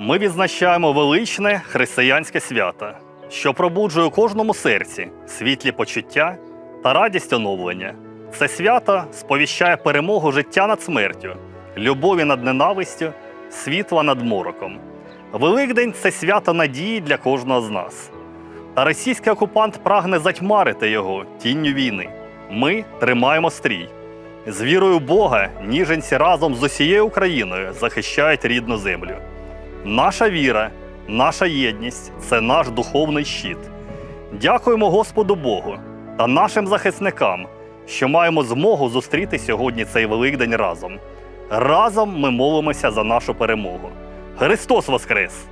Ми відзначаємо величне християнське свято, що пробуджує у кожному серці світлі почуття та радість оновлення. Це свято сповіщає перемогу життя над смертю, любові над ненавистю, світла над мороком. Великдень це свято надії для кожного з нас. Та російський окупант прагне затьмарити його тінню війни. Ми тримаємо стрій. З вірою Бога ніженці разом з усією Україною захищають рідну землю. Наша віра, наша єдність це наш духовний щит. Дякуємо Господу Богу та нашим захисникам, що маємо змогу зустріти сьогодні цей Великдень разом. Разом ми молимося за нашу перемогу. Христос Воскрес!